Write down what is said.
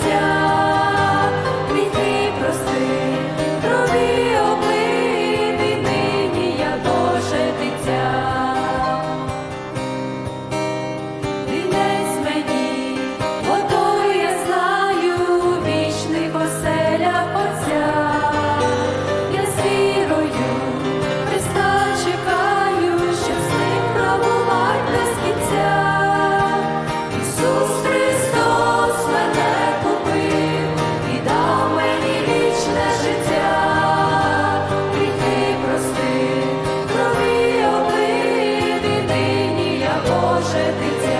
to Боже ти.